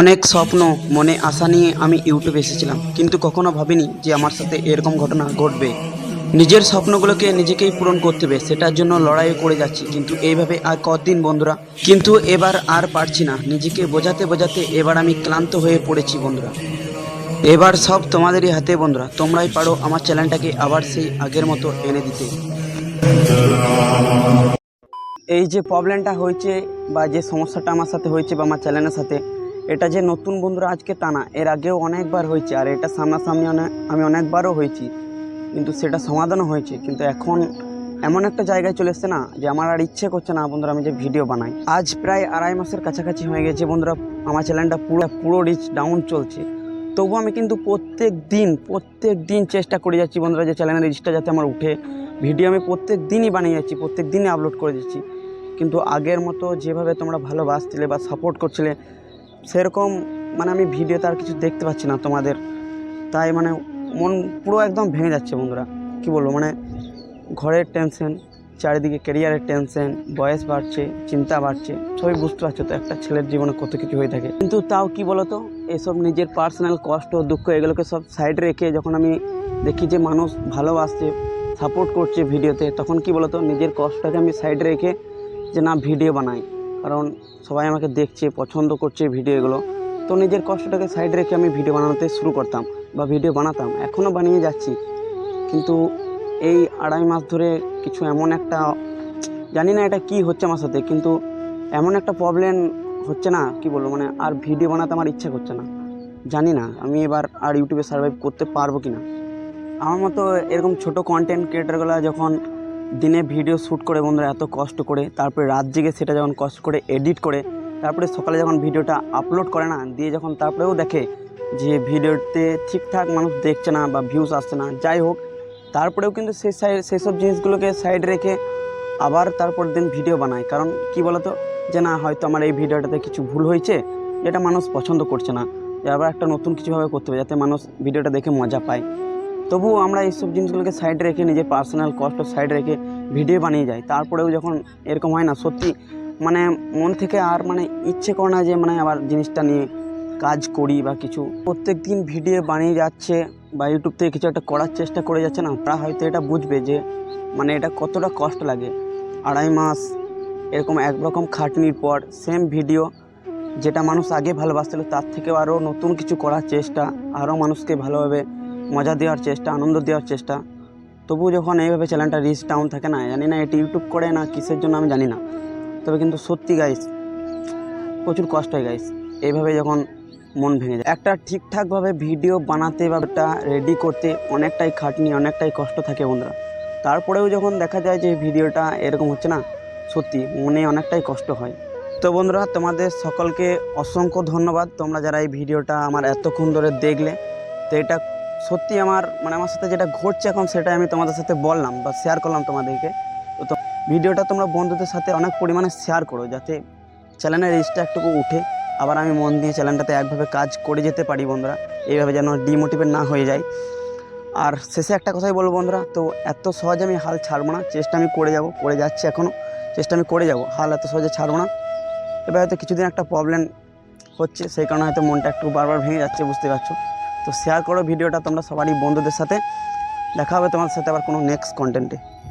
অনেক স্বপ্ন, মনে আশা নিয়ে আমি ইউটিউবে এসেছিলাম, কিন্তু কখনো ভাবিনি যে আমার সাথে এরকম ঘটনা ঘটবে। নিজের স্বপ্নগুলোকে নিজেকেই পূরণ করতে হবে, সেটার জন্য লড়াই করে যাচ্ছি, কিন্তু এইভাবে আর কতদিন বন্ধুরা? কিন্তু এবার আর পারছি না, নিজেকে বোঝাতে বোঝাতে এবার আমি ক্লান্ত হয়ে পড়েছি বন্ধুরা। এবার সব তোমাদেরই হাতে বন্ধুরা, তোমরাই পারো আমার চ্যানেলটাকে আবার সেই আগের মতো এনে দিতে। এই যে প্রবলেমটা হয়েছে বা যে সমস্যাটা আমার সাথে হয়েছে বা আমার চ্যানেলের সাথে এটা যে নতুন বন্ধুরা আজকে তা না, এর আগেও অনেকবার হয়েছে আর এটা সামনাসামনি অনেক আমি অনেকবারও হয়েছি। কিন্তু সেটা সমাধানও হয়েছে, কিন্তু এখন এমন একটা জায়গায় চলে এসছে না, যে আমার আর ইচ্ছে করছে না বন্ধুরা আমি যে ভিডিও বানাই। আজ প্রায় আড়াই মাসের কাছাকাছি হয়ে গেছে বন্ধুরা, আমার চ্যানেলটা পুরো পুরো রিচ ডাউন চলছে। তবু আমি কিন্তু প্রত্যেক দিন প্রত্যেক দিন চেষ্টা করে যাচ্ছি বন্ধুরা যে চ্যানেলের রিচটা যাতে আমার উঠে। ভিডিও আমি প্রত্যেক দিনই বানিয়ে যাচ্ছি, প্রত্যেক দিনই আপলোড করে যাচ্ছি কিন্তু আগের মতো যেভাবে তোমরা ভালোবাসছিলে বা সাপোর্ট করছিলে সেরকম মানে আমি ভিডিওতে আর কিছু দেখতে পাচ্ছি না তোমাদের। তাই মানে মন পুরো একদম ভেঙে যাচ্ছে বন্ধুরা। কি বলব মানে ঘরের টেনশন চারিদিকে ক্যারিয়ারের টেনশন বয়স বাড়ছে, চিন্তা বাড়ছে, সবই বুঝতে পারছ তো একটা ছেলের জীবনে কত কিছু হয়ে থাকে। কিন্তু তাও কি বলতো, এসব নিজের পার্সোনাল কষ্ট, দুঃখ, এগুলোকে সব সাইডে রেখে যখন আমি দেখি যে মানুষ ভালোবাসছে সাপোর্ট করছে ভিডিওতে তখন কি বলতো, নিজের কষ্টটাকে আমি সাইডে রেখে যে না ভিডিও বানাই। কারণ সবাই আমাকে দেখছে, পছন্দ করছে ভিডিওগুলো তো নিজের কষ্টটাকে সাইড রেখে আমি ভিডিও বানাতে শুরু করতাম বা ভিডিও বানাতাম এখনও বানিয়ে যাচ্ছি। কিন্তু এই আড়াই মাস ধরে কিছু এমন একটা, জানি না এটা কি হচ্ছে আমার সাথে, কিন্তু এমন একটা প্রবলেম হচ্ছে না, কি বলব মানে আর ভিডিও বানাতে আমার ইচ্ছা করছে না। জানি না, আমি এবার আর ইউটিউবে সার্ভাইভ করতে পারব কি না আমার মতো এরকম ছোট কন্টেন্ট ক্রিয়েটারগুলো যখন দিনে ভিডিও শ্যুট করে বন্ধুরা এত কষ্ট করে, তারপরে রাত জেগে সেটা যখন কষ্ট করে এডিট করে, তারপরে সকালে যখন ভিডিওটা আপলোড করে না, দিয়ে যখন তারপরেও দেখে যে ভিডিওতে ঠিকঠাক মানুষ দেখছে না বা ভিউজ আসছে না, যাই হোক, তারপরেও কিন্তু সেই সাইড সেসব জিনিসগুলোকে সাইড রেখে আবার তারপর দিন ভিডিও বানায়। কারণ কি বলতো? যে না, হয়তো আমার এই ভিডিওটাতে কিছু ভুল হয়েছে, যেটা মানুষ পছন্দ করছে না। আবার একটা নতুন কিছুভাবে করতে হবে, যাতে মানুষ ভিডিওটা দেখে মজা পায়। তবুও আমরা এইসব জিনিসগুলোকে সাইডে রেখে নিজের পার্সোনাল কষ্ট সাইডে রেখে ভিডিও বানিয়ে যাই। তারপরেও যখন এরকম হয় না, সত্যি মানে মন থেকে আর মানে ইচ্ছে করে না যে মানে আবার জিনিসটা নিয়ে কাজ করি বা কিছু। প্রত্যেক দিন ভিডিও বানিয়ে যাচ্ছে বা ইউটিউব থেকে কিছু একটা করার চেষ্টা করে যাচ্ছে না, তারা হয়তো এটা বুঝবে যে মানে এটা কতটা কষ্ট লাগে। আড়াই মাস, এরকম একরকম খাটনির পর সেম ভিডিও যেটা মানুষ আগে ভালোবাসছিল তার থেকে আরও নতুন কিছু করার চেষ্টা আরও মানুষকে ভালোভাবে মজা দেওয়ার চেষ্টা, আনন্দ দেওয়ার চেষ্টা। তবু যখন এইভাবে চ্যানেলটা রিচ ডাউন থাকে না, জানি না এটি ইউটিউব করে না কিসের জন্য আমি জানি না। তবে কিন্তু সত্যি গাইস প্রচুর কষ্ট হয় গাইস এইভাবে যখন মন ভেঙে যায়। একটা ঠিকঠাকভাবে ভিডিও বানাতে বা একটা রেডি করতে অনেকটাই খাটনি, অনেকটাই কষ্ট থাকে বন্ধুরা। তারপরেও যখন দেখা যায় যে ভিডিওটা এরকম হচ্ছে না, সত্যি মনে অনেকটাই কষ্ট হয়। তো বন্ধুরা, তোমাদের সকলকে অসংখ্য ধন্যবাদ। তোমরা যারা এই ভিডিওটা আমার এতক্ষণ ধরে দেখলে, তো এটা সত্যি আমার মানে আমার সাথে যেটা ঘটছে এখন সেটাই আমি তোমাদের সাথে বললাম বা শেয়ার করলাম তোমাদেরকে। তো ভিডিওটা তোমরা বন্ধুদের সাথে অনেক পরিমাণে শেয়ার করো যাতে চ্যানেলের রিচটা একটুকু উঠে। আবার আমি মন দিয়ে চ্যানেলটাতে একভাবে কাজ করে যেতে পারি বন্ধুরা, এইভাবে যেন ডিমোটিভেট না হয়ে যায়। আর শেষে একটা কথাই বলব বন্ধুরা, তো এত সহজে আমি হাল ছাড়বো না, চেষ্টা আমি করে যাব, করে যাচ্ছি এখনও চেষ্টা আমি করে যাব, হাল এত সহজে ছাড়বো না। এবার হয়তো কিছুদিন একটা প্রবলেম হচ্ছে, সেই কারণে হয়তো মনটা একটু বারবার ভেঙে যাচ্ছে, বুঝতে পারছ? তো শেয়ার করো ভিডিওটা, তোমরা সবারই বন্ধুদের সাথে। দেখা হবে তোমার সাথে আবার কোনো নেক্সট কন্টেন্টে